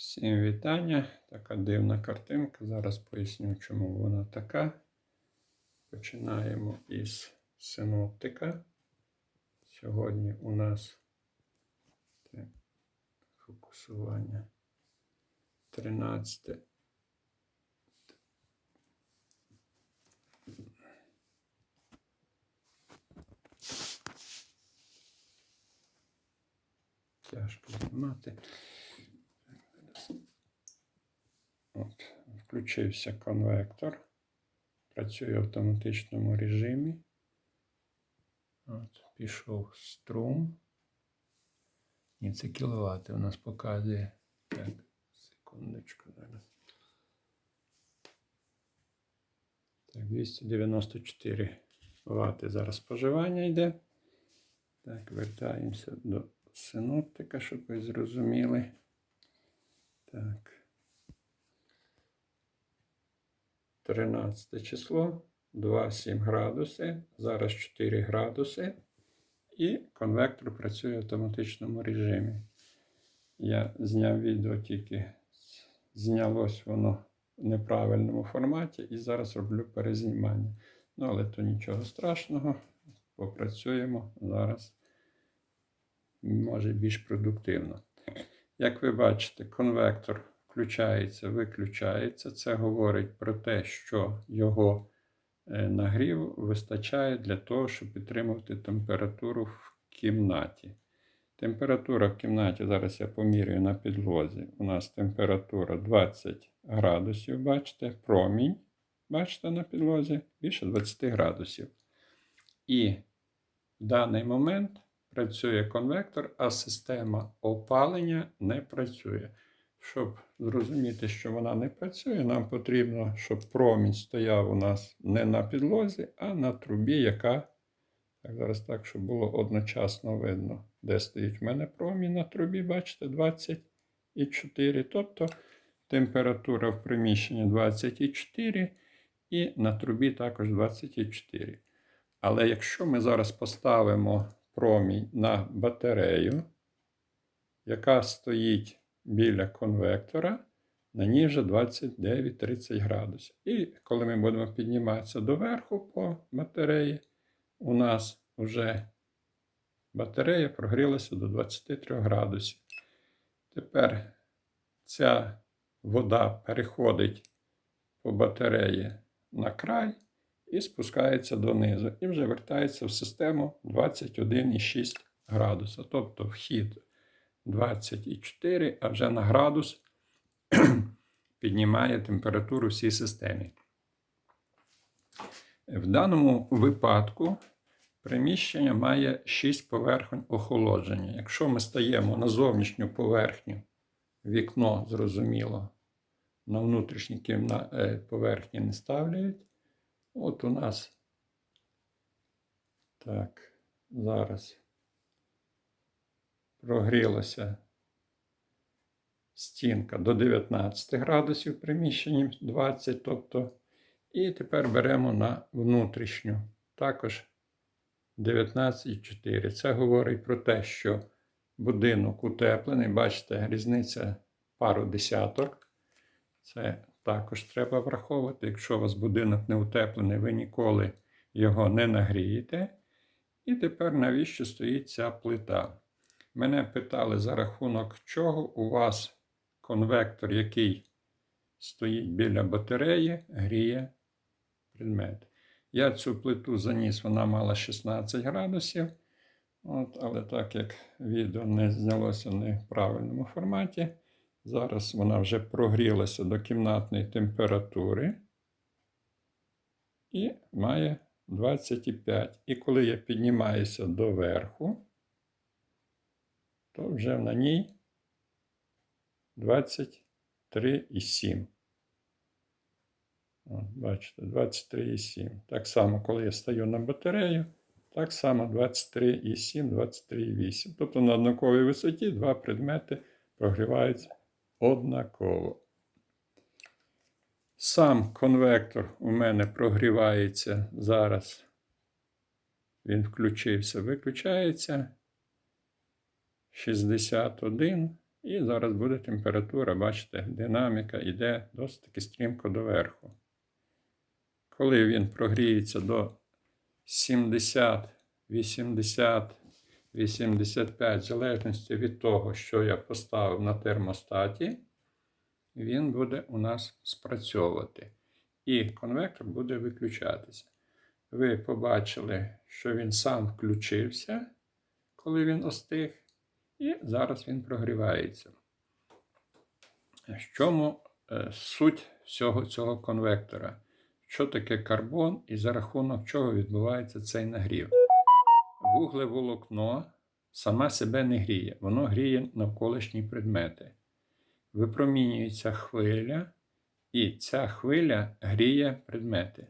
Всім вітання. Така дивна картинка. Зараз поясню, чому вона така. Починаємо із синоптика. Сьогодні у нас фокусування 13. Тяжко знімати. От, включився конвектор. Працює в автоматичному режимі. От, пішов струм. Ні, це кіловати у нас показує. Так, секундочку зараз. Так, 294 Вт зараз споживання йде. Так, вертаємося до синоптика, щоб ви зрозуміли. Так. 13 число, 2,7 градуси, зараз 4 градуси. І конвектор працює в автоматичному режимі. Я зняв відео, тільки знялось воно в неправильному форматі, і зараз роблю перезнімання. Ну, але то нічого страшного. Попрацюємо зараз, може більш продуктивно. Як ви бачите, конвектор включається, виключається. Це говорить про те, що його е, нагрів вистачає для того, щоб підтримувати температуру в кімнаті. Температура в кімнаті, зараз я помірюю на підлозі. У нас температура 20 градусів, бачите, промінь, бачите, на підлозі, більше 20 градусів. І в даний момент працює конвектор, а система опалення не працює. Щоб зрозуміти, що вона не працює, нам потрібно, щоб промінь стояв у нас не на підлозі, а на трубі, яка так, зараз так, щоб було одночасно видно, де стоїть в мене промінь на трубі, бачите, 24. Тобто температура в приміщенні 24 і на трубі також 24. Але якщо ми зараз поставимо промінь на батарею, яка стоїть біля конвектора, на ній вже 29-30 градусів. І коли ми будемо підніматися доверху по батареї, у нас вже батарея прогрілася до 23 градусів. Тепер ця вода переходить по батареї на край і спускається донизу. І вже вертається в систему 21,6 градуса. Тобто вхід 24, а вже на градус піднімає температуру всій системі. В даному випадку приміщення має 6 поверхонь охолодження. Якщо ми стаємо на зовнішню поверхню, вікно, зрозуміло, на внутрішній кімна... е, поверхні не ставляють. От у нас так, зараз прогрілася стінка до 19 градусів в приміщенні 20, тобто, і тепер беремо на внутрішню також 19,4. Це говорить про те, що будинок утеплений, бачите, різниця пару десяток. Це також треба враховувати. Якщо у вас будинок не утеплений, ви ніколи його не нагрієте. І тепер навіщо стоїть ця плита? Мене питали за рахунок чого у вас конвектор, який стоїть біля батареї, гріє предмет. Я цю плиту заніс, вона мала 16 градусів. От, Але так як відео не знялося в неправильному форматі, зараз вона вже прогрілася до кімнатної температури і має 25. І коли я піднімаюся до верху, то вже на ній 23,7. Бачите, 23,7. Так само, коли я стаю на батарею, так само 23,7, 23,8. Тобто на однаковій висоті два предмети прогріваються однаково. Сам конвектор у мене прогрівається зараз. Він включився, виключається. 61 І зараз буде температура, бачите, динаміка йде досить таки стрімко доверху. Коли він прогріється до 70, 80, 85, в залежності від того, що я поставив на термостаті, він буде у нас спрацьовувати. І конвектор буде виключатися. Ви побачили, що він сам включився, коли він остиг, і зараз він прогрівається. В чому е, суть всього цього конвектора? Що таке карбон і за рахунок чого відбувається цей нагрів? Вуглеволокно сама себе не гріє, воно гріє навколишні предмети. Випромінюється хвиля, і ця хвиля гріє предмети.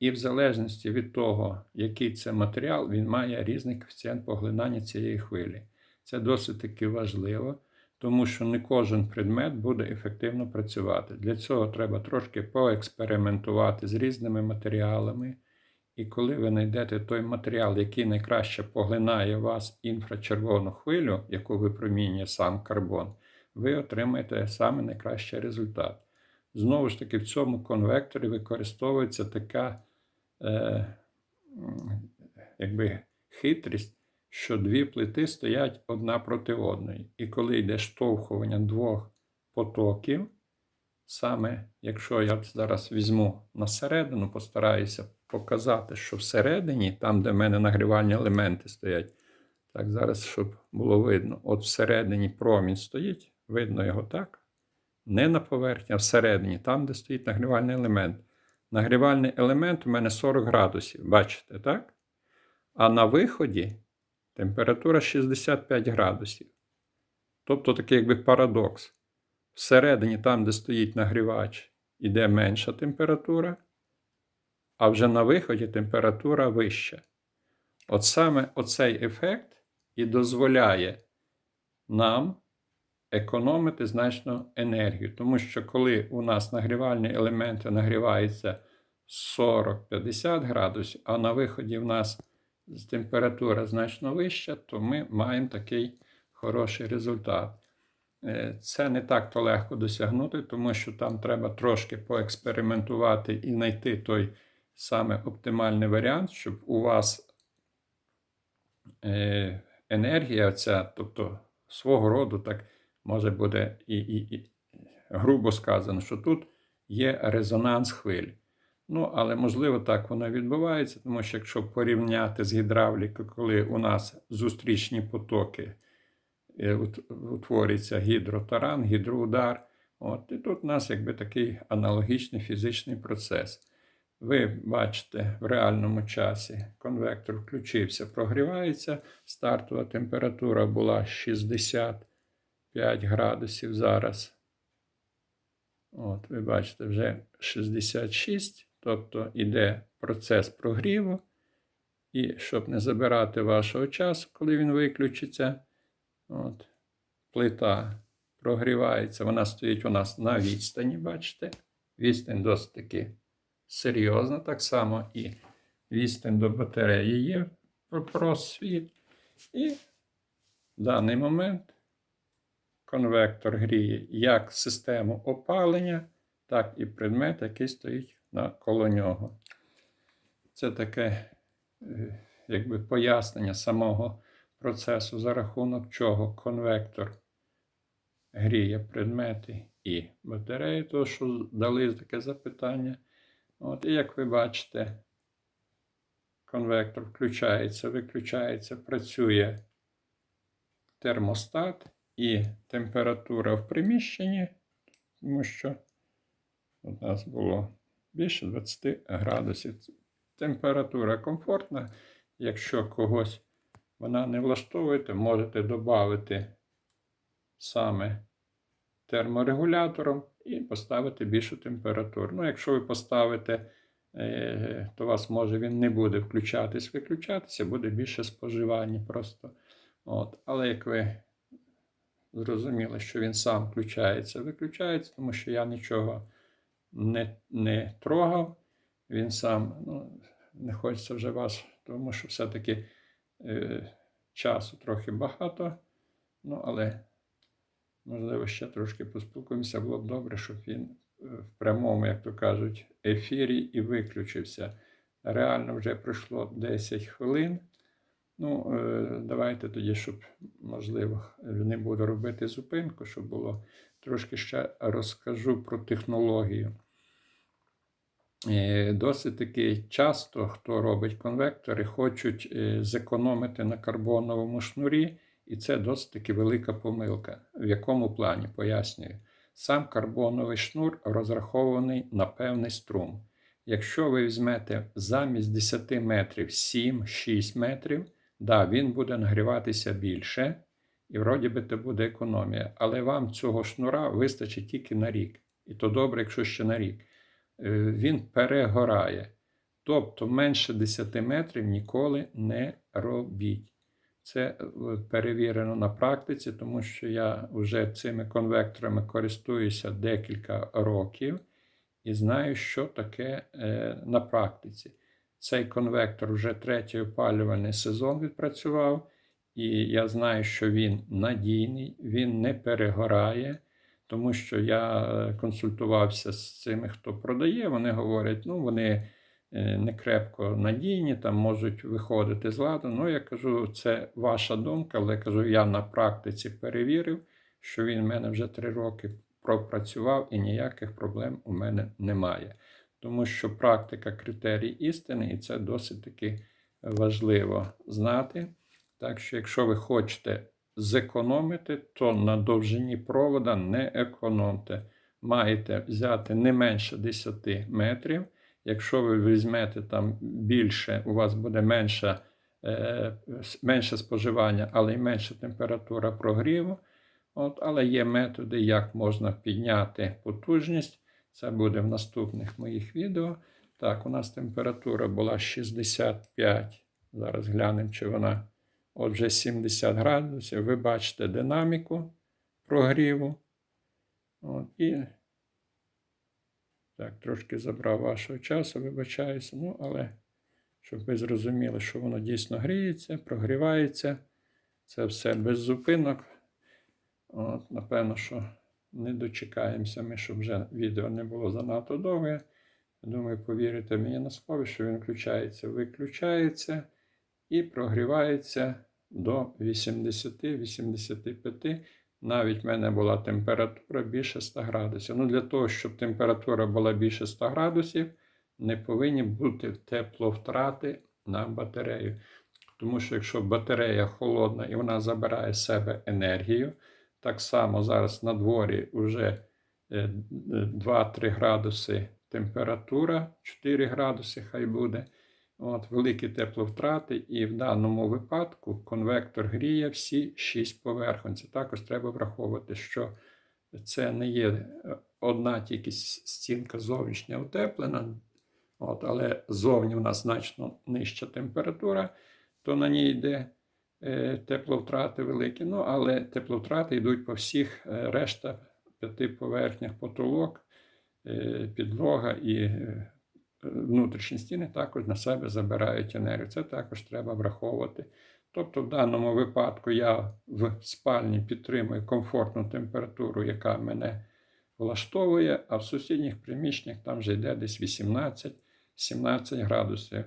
І в залежності від того, який це матеріал, він має різний коефіцієнт поглинання цієї хвилі. Це досить таки важливо, тому що не кожен предмет буде ефективно працювати. Для цього треба трошки поекспериментувати з різними матеріалами. І коли ви знайдете той матеріал, який найкраще поглинає вас інфрачервону хвилю, яку випромінює сам карбон, ви отримаєте саме найкращий результат. Знову ж таки, в цьому конвекторі використовується така е, якби, хитрість, що дві плити стоять одна проти одної. І коли йде штовхування двох потоків, саме якщо я зараз візьму на середину, постараюся показати, що всередині, там, де в мене нагрівальні елементи стоять, так, зараз, щоб було видно, от всередині промінь стоїть, видно його так. Не на поверхні, а всередині, там, де стоїть нагрівальний елемент. Нагрівальний елемент у мене 40 градусів, бачите, так? А на виході температура 65 градусів. Тобто такий якби парадокс. Всередині, там, де стоїть нагрівач, іде менша температура, а вже на виході температура вища. От саме оцей ефект і дозволяє нам економити значно енергію. Тому що коли у нас нагрівальні елементи нагріваються 40-50 градусів, а на виході в нас температура значно вища, то ми маємо такий хороший результат. Е, Це не так-то легко досягнути, тому що там треба трошки поекспериментувати і знайти той саме оптимальний варіант, щоб у вас е, енергія, ця, тобто свого роду, так може буде і, і, і грубо сказано, що тут є резонанс хвиль. Ну, але можливо так воно відбувається, тому що якщо порівняти з гідравлікою, коли у нас зустрічні потоки е, утворюється гідротаран, гідроудар, от, і тут у нас якби такий аналогічний фізичний процес. Ви бачите, в реальному часі конвектор включився, прогрівається. Стартова температура була 65 градусів зараз. От, ви бачите, вже 66, тобто іде процес прогріву. І щоб не забирати вашого часу, коли він виключиться, от, плита прогрівається, вона стоїть у нас на відстані, бачите? Відстань досить таки серйозна, так само і відстань до батареї є про просвіт. І в даний момент конвектор гріє як систему опалення, так і предмет, який стоїть навколо нього. Це таке е, якби пояснення самого процесу, за рахунок чого конвектор гріє предмети і батареї, то що дали таке запитання. От, і як ви бачите, конвектор включається, виключається, працює термостат і температура в приміщенні, тому що у нас було більше 20 градусів. Температура комфортна. Якщо когось вона не влаштовує, то можете додати саме терморегулятором і поставити більшу температуру. Ну, якщо ви поставите, е, то у вас може він не буде включатись, виключатися, буде більше споживання просто. От. Але як ви зрозуміли, що він сам включається, виключається, тому що я нічого не, не трогав. Він сам, ну, не хочеться вже вас, тому що все-таки е, часу трохи багато. Ну, але можливо, ще трошки поспілкуємося. Було б добре, щоб він е, в прямому, як то кажуть, ефірі і виключився. Реально вже пройшло 10 хвилин. Ну, е, давайте тоді, щоб, можливо, не буду робити зупинку, щоб було трошки ще розкажу про технологію. Е, Досить таки часто, хто робить конвектори, хочуть е, зекономити на карбоновому шнурі, і це досить таки велика помилка. В якому плані пояснюю. Сам карбоновий шнур розрахований на певний струм. Якщо ви візьмете замість 10 метрів 7-6 метрів, да, він буде нагріватися більше, і вроді би це буде економія. Але вам цього шнура вистачить тільки на рік. І то добре, якщо ще на рік. Е, Він перегорає. Тобто менше 10 метрів ніколи не робіть. Це е, перевірено на практиці, тому що я вже цими конвекторами користуюся декілька років і знаю, що таке е, на практиці. Цей конвектор вже третій опалювальний сезон відпрацював, і я знаю, що він надійний, він не перегорає, тому що я е, консультувався з цими, хто продає. Вони говорять, ну вони е, не крепко надійні, там можуть виходити з ладу. Ну, я кажу, це ваша думка, але кажу, я на практиці перевірив, що він в мене вже три роки пропрацював і ніяких проблем у мене немає. Тому що практика критерій істини, і це досить таки важливо знати. Так що, якщо ви хочете зекономити, то на довжині провода не економте. Маєте взяти не менше 10 метрів. Якщо ви візьмете там більше, у вас буде менше, менше споживання, але й менша температура прогріву. От, Але є методи, як можна підняти потужність. Це буде в наступних моїх відео. Так, у нас температура була 65. Зараз глянемо, чи вона отже 70 градусів. Ви бачите динаміку прогріву. От, і так, трошки забрав вашого часу, вибачаюся. Ну, але щоб ви зрозуміли, що воно дійсно гріється, прогрівається. Це все без зупинок. От, Напевно, що не дочекаємося ми, щоб вже відео не було занадто довге. Думаю, повірите мені на слово, що він включається, виключається і прогрівається до 80-85. Навіть в мене була температура більше 100 градусів. Ну, Для того, щоб температура була більше 100 градусів, не повинні бути тепловтрати на батарею. Тому що якщо батарея холодна і вона забирає з себе енергію, так само зараз на дворі вже 2-3 градуси температура, 4 градуси хай буде. От, Великі тепловтрати, і в даному випадку конвектор гріє всі 6 поверхонь. Також треба враховувати, що це не є одна тільки стінка зовнішня утеплена, от, але зовні в нас значно нижча температура, то на ній йде е, тепловтрати великі. Ну, але тепловтрати йдуть по всіх е, решта п'яти поверхнях потолок, е, підлога і е, внутрішні стіни також на себе забирають енергію. Це також треба враховувати. Тобто, в даному випадку я в спальні підтримую комфортну температуру, яка мене влаштовує, а в сусідніх приміщеннях там вже йде десь 18-17 градусів.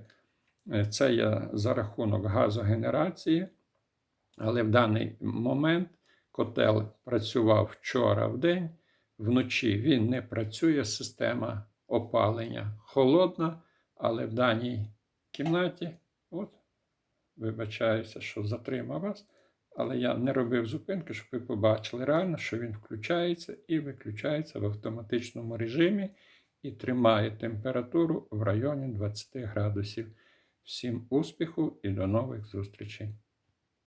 Е, Це є за рахунок газогенерації, але в даний момент котел працював вчора в день, вночі він не працює, система опалення холодна, але в даній кімнаті, от, вибачаюся, що затримав вас, але я не робив зупинки, щоб ви побачили реально, що він включається і виключається в автоматичному режимі і тримає температуру в районі 20 градусів. Всім успіху і до нових зустрічей!